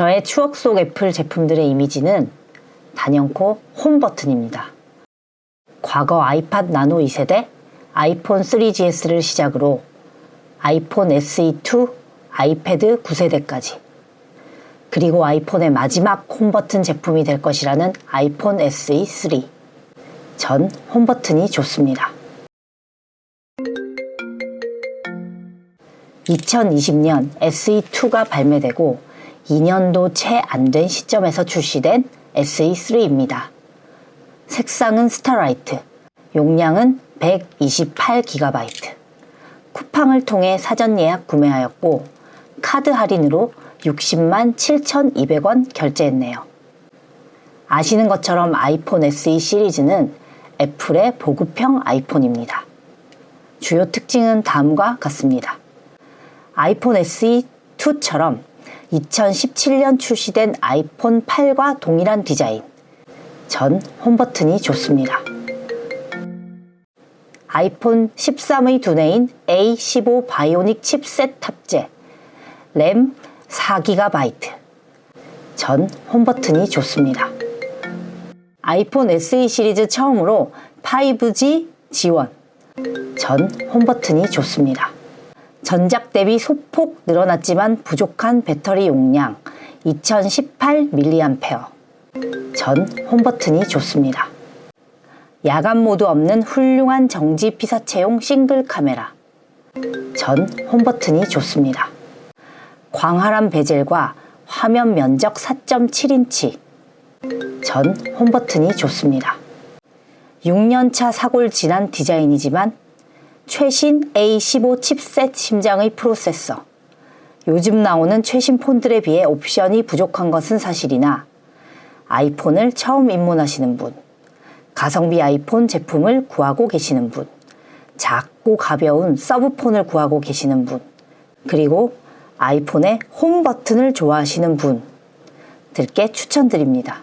저의 추억 속 애플 제품들의 이미지는 단연코 홈 버튼입니다. 과거 아이팟 나노 2세대, 아이폰 3GS를 시작으로 아이폰 SE2, 아이패드 9세대까지 그리고 아이폰의 마지막 홈 버튼 제품이 될 것이라는 아이폰 SE3. 전 홈 버튼이 좋습니다. 2020년 SE2가 발매되고 2년도 채 안 된 시점에서 출시된 SE3입니다. 색상은 스타라이트, 용량은 128GB. 쿠팡을 통해 사전 예약 구매하였고 카드 할인으로 60만 7,200원 결제했네요. 아시는 것처럼 아이폰 SE 시리즈는 애플의 보급형 아이폰입니다. 주요 특징은 다음과 같습니다. 아이폰 SE2처럼 2017년 출시된 아이폰 8과 동일한 디자인. 전 홈버튼이 좋습니다. 아이폰 13의 두뇌인 A15 바이오닉 칩셋 탑재. 램 4GB. 전 홈버튼이 좋습니다. 아이폰 SE 시리즈 처음으로 5G 지원. 전 홈버튼이 좋습니다. 전작 대비 소폭 늘어났지만 부족한 배터리 용량 2018mAh. 전 홈버튼이 좋습니다. 야간 모드 없는 훌륭한 정지 피사체용 싱글 카메라. 전 홈버튼이 좋습니다. 광활한 베젤과 화면 면적 4.7인치. 전 홈버튼이 좋습니다. 6년차 사골 진한 디자인이지만 최신 A15 칩셋 심장의 프로세서. 요즘 나오는 최신 폰들에 비해 옵션이 부족한 것은 사실이나 아이폰을 처음 입문하시는 분, 가성비 아이폰 제품을 구하고 계시는 분, 작고 가벼운 서브폰을 구하고 계시는 분, 그리고 아이폰의 홈 버튼을 좋아하시는 분들께 추천드립니다.